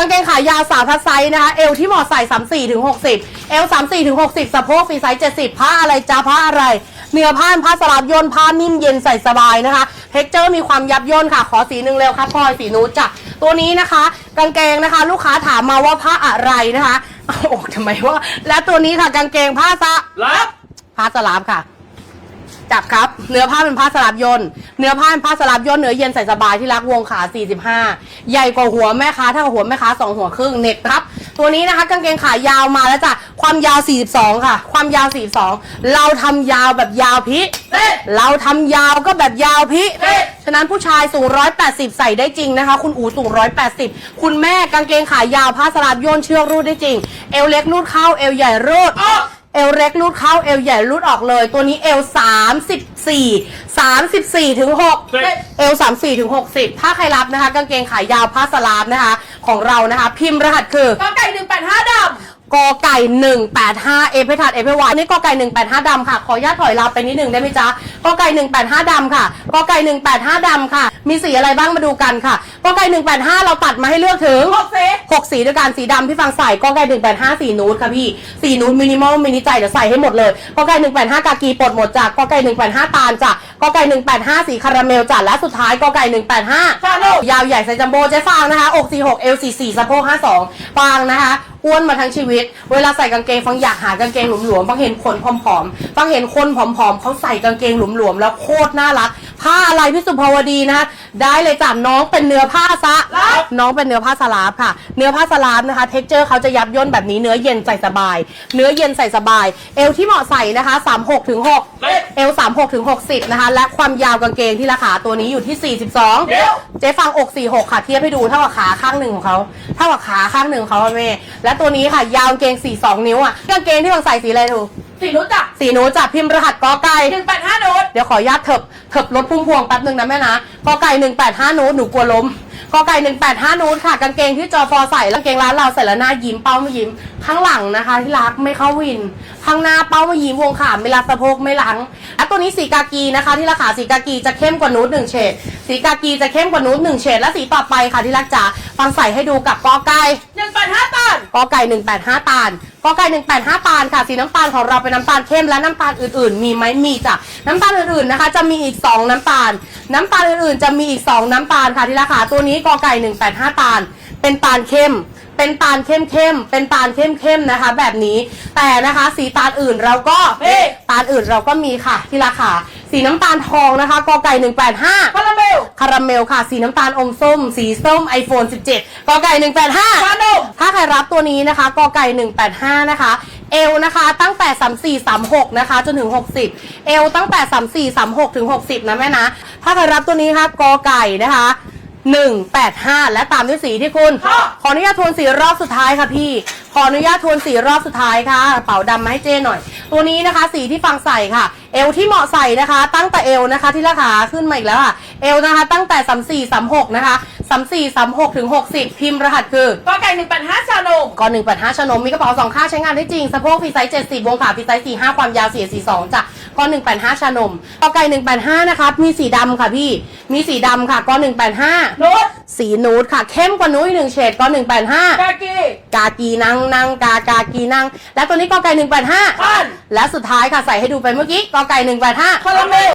กางเกงขายาวสาวทัดไซส์นะคะเอวที่เหมาะใส่34ถึง60เอว34ถึง60สะโพกฟรีไซส์70ผ้าอะไรจ้าผ้าอะไร เนื้อผ้าเป็นผ้าสลับย่นผ้านิ่มเย็นใส่สบายนะคะเท็กเจอร์มีความยับย่นค่ะขอสีหนึ่งเร็วครับพลอยสีนูดจ้ะตัวนี้นะคะ กางเกงนะคะ ลูกค้าถามมาว่าผ้าอะไรนะคะโอ้โหทำไมว่าและตัวนี้ค่ะกางเกงผ้าสะรับผ้าสลับค่ะ จับครับ เนื้อผ้าเป็นผ้าสลับย่นเนื้อผ้าเป็นผ้าสลับย่นเนื้อเย็นใส่สบายที่รักวงขา 45 ใหญ่กว่าหัวแม่ค้าเท่ากับหัวแม่ค้าสองหัวครึ่งเน็ตครับตัวนี้นะคะกางเกงขายาวมาแล้วจ้ะความยาว 42 ค่ะ ความยาว 42 เราทำยาวแบบยาวพิเต้นเราทำยาวก็แบบยาวพิฉะนั้นผู้ชายสูง 180 ใส่ได้จริงนะคะ คุณอูสูง 180 คุณแม่กางเกงขายาวผ้าสลับย่นเชือกรูดได้จริง เอวเล็กรูดเข้าเอวใหญ่รูดออก เอวเล็กรูดเข้าเอวใหญ่รูดออกเลย ตัวนี้เอว34 34ถึง6เฮ้ยเอล34ถึง60ถ้าใครรับนะคะ กางเกงขายาวผ้าสลาฟนะคะ ของเรานะคะ พิมพ์รหัสคือกอไก่หนึ่งแปดห้าดกอไก่ 185 เอฟเพทัดเอฟเพวอันนี้กอไก่ 185 ดำค่ะ ขออนุญาตถอยลาไปนิดหนึ่งได้ไหมจ๊ะกอไก่ 185 ดำค่ะกอไก่ 185 ดำค่ะมีสีอะไรบ้างมาดูกันค่ะกอไก่185เราตัดมาให้เลือกถึงำหกเซหกสีด้วยกันสีดำพี่ฟังใส่กอไก่หนึ่งแปดห้าสีนูดค่ะพี่สีนูดมินิมอลมินิใจเดี๋ยวใส่ให้หมดเลยกอไก่หนึ่งแปดห้ากากีปลดหมดจากกอไก่หนึ่งแปดห้าตาลจากกอไก่หนึ่งแปดห้าสีคาราเมลจากและสุดท้ายกอไก่หนึ่งแปดห้า ชาโนยาวใหญ่ไซส์จัมโบ้เจ๊ฟางนะคะอกสี่หกเอลสี่สี่สะโพกห้าสองฟางนะคะอ้วนมาทั้งชีวิต เวลาใส่กางเกงฟังอยากหากางเกงหลวมๆฟังเห็นคนผอมๆฟังเห็นคนผอมๆเขาใส่กางเกงหลวมๆแล้วโคตรน่ารัก ผ้าอะไรพี่สุภาวดีนะคะได้เลยจ้ะน้องเป็นเนื้อผ้าซะรับน้องเป็นเนื้อผ้าสลาฟค่ะ เนื้อผ้าสลาฟนะคะ เท็กเจอร์เขาจะยับย่นแบบนี้เนื้อเย็นใส่สบาย เนื้อเย็นใส่สบาย เอวที่เหมาะใส่นะคะ 36ถึง6เฮ้ยเอว36ถึง60 นะคะ และความยาวกางเกงที่ราคาตัวนี้อยู่ที่เดี๋ยว42 เจ๊ฟังอก 46 ค่ะเทียบให้ดูเท่ากับขาข้างหนึ่งของเขาเท่ากับขาข้างหนึ่งของเขาอะแม่และตัวนี้ค่ะยาวกางเกง 42 นิ้วอะกางเกงที่ฟังใส่สีอะไรดู สีรู้จักสีหนูจับพิมพ์รหัสกอไก่ หนึ่งแปดห้าโน้ตเดี๋ยวขออนุญาตเถิบเถิบรถพุ่มพวงแป๊บหนึ่งนะแม่นะกอไก่หนึ่งแปดห้านูตหนูกลัวล้มกอไก่หนึ่งแปดห้านูตค่ะ กางเกงที่จอฟอใส่แล้วกางเกงร้านเราใส่แล้วหน้ายิ้มเป้าไม่ยิ้ม ข้างหลังนะคะ ที่รักไม่เข้าวิน ข้างหน้าเป้าไม่ยิ้มวงขาไม่รัดสะโพกไม่หลังและตัวนี้สีกากีนะคะ ที่ราคาสีกากีจะเข้มกว่านูตหนึ่งเฉดสีกากีจะเข้มกว่านูตหนึ่งเฉดและสีต่อไปค่ะที่รักจ๋าฟังใส่ให้ดูกับกอไก่หนึ่งแปดห้าตันกอไก่185ตาล กอไก่หนึ่งแปดห้าลค่ะ สีน้ำตาลของเราเป็นน้ำตาลเข้มและน้ำตาลอื่นๆ มีไหมมีจ้ะน้ำตาลอื่นๆนะคะ จะมีอีกสองน้ำตาล น้ำตาลอื่นๆ จะมีอีกสองน้ำตาลค่ะที่ราคาตัวนี้กอไก่หนึ่งแปดห้าตาล เป็นตาลเข้ม เป็นตาลเข้มเข้มๆเป็นตาลเข้มเข้มๆนะคะ แบบนี้แต่นะคะสีตาลอื่นเราก็เฮ้ตาลอื่นเราก็มีค่ะที่ราคาสีน้ำตาลทองนะคะกอไก่185 คาราเมลคาราเมลค่ะ สีน้ำตาลอมส้ม สีส้ม iPhone 17กอไก่185ชาโนถ้าใครรับตัวนี้นะคะกอไก่ 185 นะคะ เอลนะคะตั้งแต่ 34 36 นะคะ จนถึง 60 เอลตั้งแต่ 34 36 ถึง 60 นะแม่นะ ถ้าใครรับตัวนี้ค่ะกอไก่นะคะ 185 และตามด้วยสีที่คุณค่ะขออนุญาตทวนสีรอบสุดท้ายค่ะพี่ ขออนุญาตทวนสีรอบสุดท้ายค่ะ กระเป๋าดำมาให้เจ้หน่อย ตัวนี้นะคะ สีที่ฟังใส่ค่ะ เอวที่เหมาะใส่นะคะ ตั้งแต่เอวนะคะ ที่ราคาขึ้นมาอีกแล้วค่ะ เอวนะคะ ตั้งแต่ 34 36 นะคะ 34 36ถึง60 พิมพ์รหัสคือกอไก่หนึ่งแปดห้าชาโนก่อน185ชนม มีกระเป๋าสองข้างใช้งานได้จริง สะโพกฟรีไซส์70วงขาฟรีไซส์45 ความยาว4 42จ้ะ ก้อน 185 ชานมกอไก่ 185 นะคะมีสีดำค่ะพี่ มีสีดำค่ะก้อน 185โน้ตสีนูดค่ะ เข้มกว่านู้นอีกหนึ่งเฉดก้อน 185 กากีกากีนังนังกากากีนัง และตัวนี้กอไก่ปั้น185และสุดท้ายค่ะใส่ให้ดูไปเมื่อกี้กอไก่ 185 คาราเมล